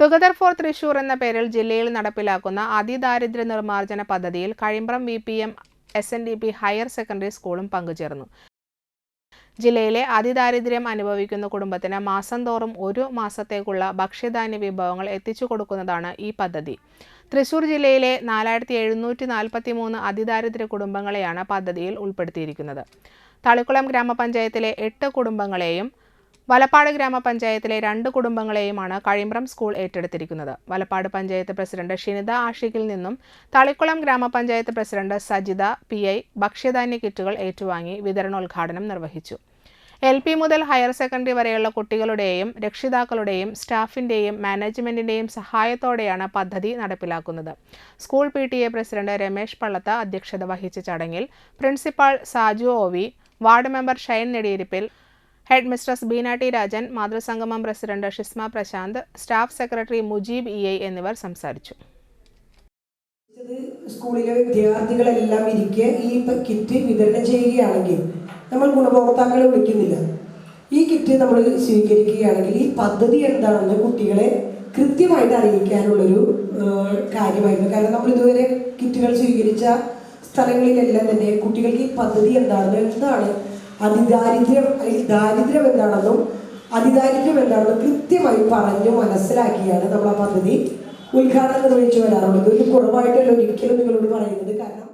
Together for Thrissur എന്ന പേരിൽ ജില്ലയിൽ നടപ്പിലാക്കുന്ന അതിദാരിദ്ര്യ നിർമ്മാർജന പദ്ധതിയിൽ Kazhimbram V P M S N D P higher secondary സ്കൂളും പങ്കുചേർന്നു. ജില്ലയിലെ അതിദാരിദ്ര്യം അനുഭവിക്കുന്ന കുടുംബത്തിന് മാസം തോറും ഒരു മാസത്തേക്കുള്ള ഭക്ഷ്യധാന്യ വിഭവങ്ങൾ എത്തിച്ചു കൊടുക്കുന്നതാണ് ഈ പദ്ധതി. തൃശൂർ ജില്ലയിലെ നാലായിരത്തി എഴുന്നൂറ്റി നാൽപ്പത്തി മൂന്ന് അതിദാരിദ്ര്യ കുടുംബങ്ങളെയാണ് പദ്ധതിയിൽ ഉൾപ്പെടുത്തിയിരിക്കുന്നത്. തളിക്കുളം ഗ്രാമപഞ്ചായത്തിലെ എട്ട് കുടുംബങ്ങളെയും വലപ്പാട് ഗ്രാമപഞ്ചായത്തിലെ രണ്ട് കുടുംബങ്ങളെയുമാണ് കഴിമ്പ്രം സ്കൂൾ ഏറ്റെടുത്തിരിക്കുന്നത്. വലപ്പാട് പഞ്ചായത്ത് പ്രസിഡന്റ് ഷിനിത ആഷിഖിൽ നിന്നും തളിക്കുളം ഗ്രാമപഞ്ചായത്ത് പ്രസിഡന്റ് സജിത പി ഐ ഭക്ഷ്യധാന്യ കിറ്റുകൾ ഏറ്റുവാങ്ങി വിതരണോദ്ഘാടനം നിർവഹിച്ചു. എൽ പി മുതൽ ഹയർ സെക്കൻഡറി വരെയുള്ള കുട്ടികളുടെയും രക്ഷിതാക്കളുടെയും സ്റ്റാഫിന്റെയും മാനേജ്മെന്റിന്റെയും സഹായത്തോടെയാണ് പദ്ധതി നടപ്പിലാക്കുന്നത്. School P T A president Ramesh Pallath അധ്യക്ഷത വഹിച്ച ചടങ്ങിൽ principal Saju O ward member Shine നെടിയിരിപ്പിൽ head mistress Beena T Rajan മാതൃസംഗമം president Shisma Prashanth staff secretary Mujeeb E I എന്നിവർ സംസാരിച്ചു. സ്കൂളിലെ വിദ്യാർത്ഥികളെല്ലാം ഇരിക്കെ ഈ കിറ്റ് വിതരണം ചെയ്യുകയാണെങ്കിൽ നമ്മൾ ഗുണഭോക്താക്കളെ വിളിക്കുന്നില്ല. ഈ കിറ്റ് നമ്മൾ സ്വീകരിക്കുകയാണെങ്കിൽ ഈ പദ്ധതി എന്താണെന്ന് കുട്ടികളെ കൃത്യമായിട്ട് അറിയിക്കാനുള്ളൊരു കാര്യമായിരുന്നു. കാരണം നമ്മൾ ഇതുവരെ കിറ്റുകൾ സ്വീകരിച്ച സ്ഥലങ്ങളിലെല്ലാം തന്നെ കുട്ടികൾക്ക് ഈ പദ്ധതി എന്താണെന്ന് എന്താണ് അതിദാരിദ്ര്യം ഈ ദാരിദ്ര്യം എന്താണെന്നും അതിദാരിദ്ര്യം എന്താണെന്നും കൃത്യമായി പറഞ്ഞു മനസ്സിലാക്കിയാണ് നമ്മൾ ആ പദ്ധതി ഉദ്ഘാടനം നിർവഹിച്ചു വരാറുള്ളത്. ഒരു കുറവായിട്ടല്ല ഒരിക്കലും നിങ്ങളോട് പറയുന്നത്. കാരണം